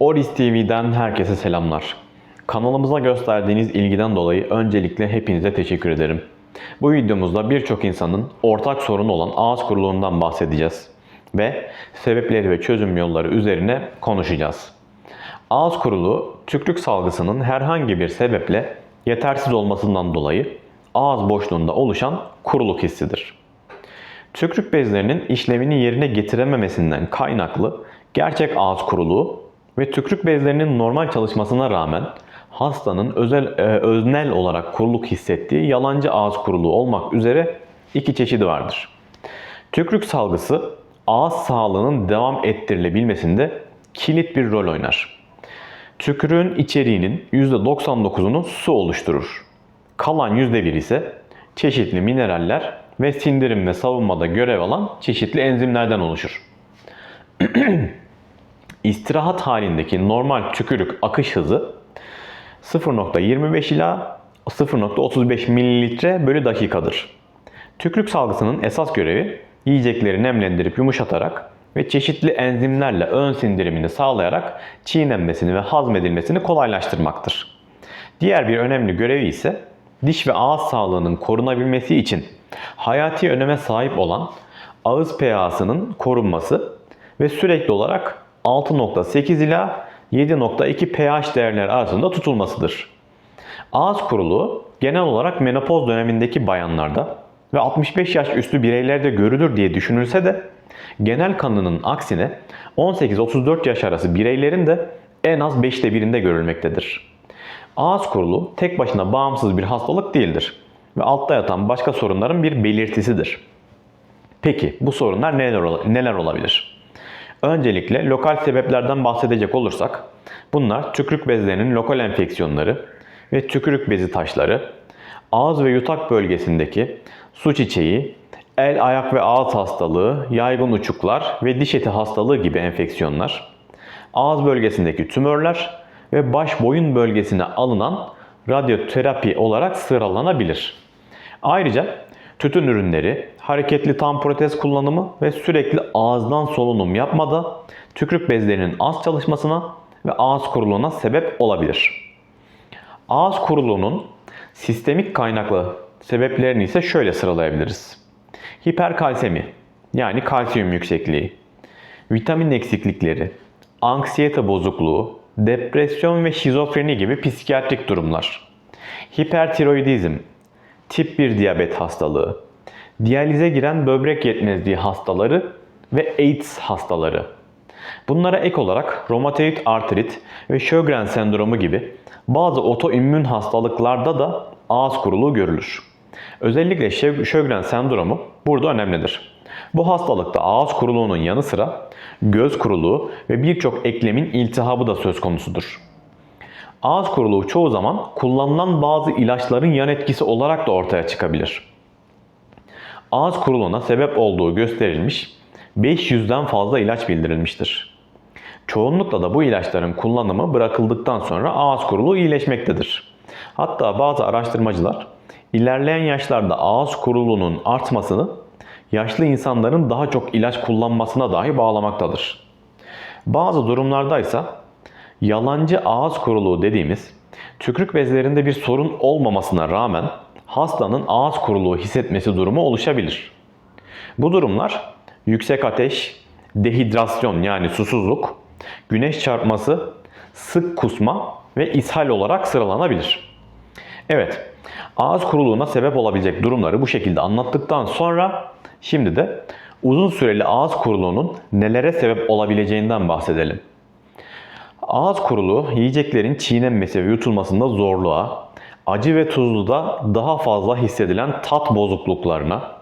Oris TV'den herkese selamlar. Kanalımıza gösterdiğiniz ilgiden dolayı öncelikle hepinize teşekkür ederim. Bu videomuzda birçok insanın ortak sorunu olan ağız kuruluğundan bahsedeceğiz ve sebepleri ve çözüm yolları üzerine konuşacağız. Ağız kuruluğu, tükrük salgısının herhangi bir sebeple yetersiz olmasından dolayı ağız boşluğunda oluşan kuruluk hissidir. Tükrük bezlerinin işlevini yerine getirememesinden kaynaklı gerçek ağız kuruluğu ve tükrük bezlerinin normal çalışmasına rağmen hastanın özel e, öznel olarak kuruluk hissettiği yalancı ağız kuruluğu olmak üzere iki çeşidi vardır. Tükrük salgısı ağız sağlığının devam ettirilebilmesinde kilit bir rol oynar. Tükürüğün içeriğinin %99'unu su oluşturur. Kalan %1 ise çeşitli mineraller ve sindirim ve savunmada görev alan çeşitli enzimlerden oluşur. İstirahat halindeki normal tükürük akış hızı 0.25 ila 0.35 mililitre bölü dakikadır. Tükürük salgısının esas görevi yiyecekleri nemlendirip yumuşatarak ve çeşitli enzimlerle ön sindirimini sağlayarak çiğnenmesini ve hazmedilmesini kolaylaştırmaktır. Diğer bir önemli görevi ise diş ve ağız sağlığının korunabilmesi için hayati öneme sahip olan ağız pH'sının korunması ve sürekli olarak 6.8 ila 7.2 pH değerleri arasında tutulmasıdır. Ağız kuruluğu genel olarak menopoz dönemindeki bayanlarda ve 65 yaş üstü bireylerde görülür diye düşünülse de genel kanının aksine 18-34 yaş arası bireylerin de en az 5'te birinde görülmektedir. Ağız kuruluğu tek başına bağımsız bir hastalık değildir ve altta yatan başka sorunların bir belirtisidir. Peki bu sorunlar neler olabilir? Öncelikle lokal sebeplerden bahsedecek olursak bunlar tükürük bezlerinin lokal enfeksiyonları ve tükürük bezi taşları, ağız ve yutak bölgesindeki su çiçeği, el, ayak ve ağız hastalığı, yaygın uçuklar ve diş eti hastalığı gibi enfeksiyonlar, ağız bölgesindeki tümörler ve baş boyun bölgesine alınan radyoterapi olarak sıralanabilir. Ayrıca tütün ürünleri, hareketli tam protez kullanımı ve sürekli ağızdan solunum yapmada tükürük bezlerinin az çalışmasına ve ağız kuruluğuna sebep olabilir. Ağız kuruluğunun sistemik kaynaklı sebeplerini ise şöyle sıralayabiliriz. Hiperkalsemi yani kalsiyum yüksekliği, vitamin eksiklikleri, anksiyete bozukluğu, depresyon ve şizofreni gibi psikiyatrik durumlar, hipertiroidizm, tip 1 diyabet hastalığı, diyalize giren böbrek yetmezliği hastaları ve AIDS hastaları. Bunlara ek olarak romatoid artrit ve Sjögren sendromu gibi bazı otoimmün hastalıklarda da ağız kuruluğu görülür. Özellikle Sjö- Sjögren sendromu burada önemlidir. Bu hastalıkta ağız kuruluğunun yanı sıra göz kuruluğu ve birçok eklemin iltihabı da söz konusudur. Ağız kuruluğu çoğu zaman kullanılan bazı ilaçların yan etkisi olarak da ortaya çıkabilir. Ağız kuruluğuna sebep olduğu gösterilmiş 500'den fazla ilaç bildirilmiştir. Çoğunlukla da bu ilaçların kullanımı bırakıldıktan sonra ağız kuruluğu iyileşmektedir. Hatta bazı araştırmacılar ilerleyen yaşlarda ağız kuruluğunun artmasını yaşlı insanların daha çok ilaç kullanmasına dahi bağlamaktadır. Bazı durumlarda ise yalancı ağız kuruluğu dediğimiz tükürük bezlerinde bir sorun olmamasına rağmen hastanın ağız kuruluğu hissetmesi durumu oluşabilir. Bu durumlar yüksek ateş, dehidrasyon yani susuzluk, güneş çarpması, sık kusma ve ishal olarak sıralanabilir. Evet, ağız kuruluğuna sebep olabilecek durumları bu şekilde anlattıktan sonra şimdi de uzun süreli ağız kuruluğunun nelere sebep olabileceğinden bahsedelim. Ağız kuruluğu yiyeceklerin çiğnenmesi ve yutulmasında zorluğa, acı ve tuzluda daha fazla hissedilen tat bozukluklarına,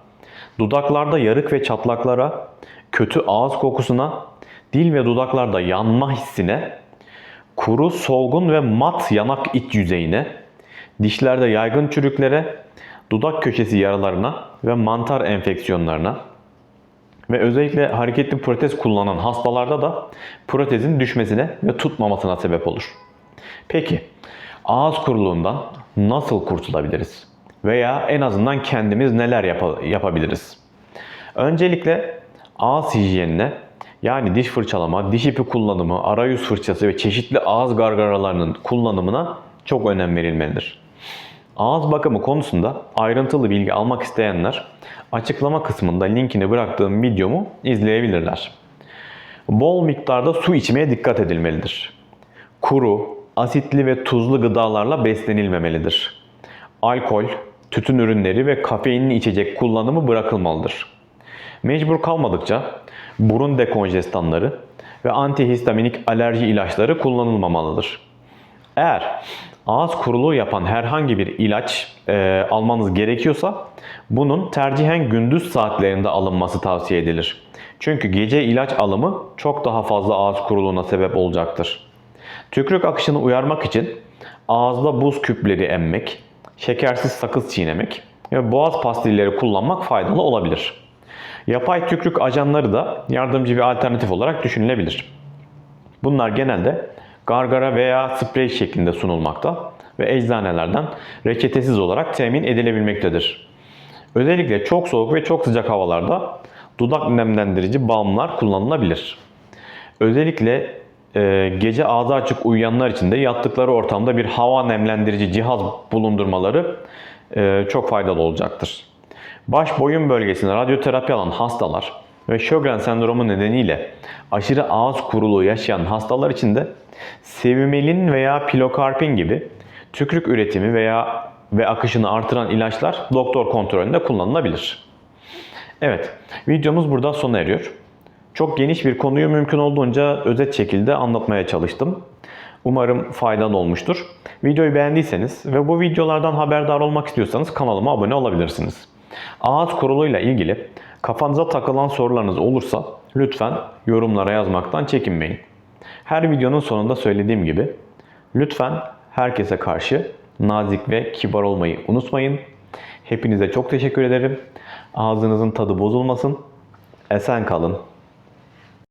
dudaklarda yarık ve çatlaklara, kötü ağız kokusuna, dil ve dudaklarda yanma hissine, kuru, solgun ve mat yanak iç yüzeyine, dişlerde yaygın çürüklere, dudak köşesi yaralarına ve mantar enfeksiyonlarına, ve özellikle hareketli protez kullanan hastalarda da protezin düşmesine ve tutmamasına sebep olur. Peki ağız kuruluğundan nasıl kurtulabiliriz? Veya en azından kendimiz neler yapa- yapabiliriz? Öncelikle ağız hijyenine Yani diş fırçalama, diş ipi kullanımı, arayüz fırçası ve çeşitli ağız gargaralarının kullanımına çok önem verilmelidir. Ağız bakımı konusunda ayrıntılı bilgi almak isteyenler açıklama kısmında linkini bıraktığım videomu izleyebilirler. Bol miktarda su içmeye dikkat edilmelidir. Kuru, asitli ve tuzlu gıdalarla beslenilmemelidir. Alkol, tütün ürünleri ve kafeinli içecek kullanımı bırakılmalıdır. Mecbur kalmadıkça burun dekonjestanları ve antihistaminik alerji ilaçları kullanılmamalıdır. Eğer ağız kuruluğu yapan herhangi bir ilaç e, almanız gerekiyorsa bunun tercihen gündüz saatlerinde alınması tavsiye edilir. Çünkü gece ilaç alımı çok daha fazla ağız kuruluğuna sebep olacaktır. Tükürük akışını uyarmak için ağızda buz küpleri emmek, şekersiz sakız çiğnemek ve boğaz pastilleri kullanmak faydalı olabilir. Yapay tükürük ajanları da yardımcı bir alternatif olarak düşünülebilir. Bunlar genelde gargara veya sprey şeklinde sunulmakta ve eczanelerden reçetesiz olarak temin edilebilmektedir. Özellikle çok soğuk ve çok sıcak havalarda dudak nemlendirici balmlar kullanılabilir. Özellikle e, gece ağzı açık uyuyanlar için de yattıkları ortamda bir hava nemlendirici cihaz bulundurmaları e, çok faydalı olacaktır. Baş boyun bölgesine radyoterapi alan hastalar ve Sjogren sendromu nedeniyle aşırı ağız kuruluğu yaşayan hastalar için de Sevimelin veya pilokarpin gibi tükürük üretimi veya ve akışını artıran ilaçlar doktor kontrolünde kullanılabilir. Evet, videomuz burada sona eriyor. Çok geniş bir konuyu mümkün olduğunca özet şekilde anlatmaya çalıştım. Umarım faydalı olmuştur. Videoyu beğendiyseniz ve bu videolardan haberdar olmak istiyorsanız kanalıma abone olabilirsiniz. Ağız kuruluğuyla ilgili kafanıza takılan sorularınız olursa lütfen yorumlara yazmaktan çekinmeyin. Her videonun sonunda söylediğim gibi lütfen herkese karşı nazik ve kibar olmayı unutmayın. Hepinize çok teşekkür ederim. Ağzınızın tadı bozulmasın. Esen kalın.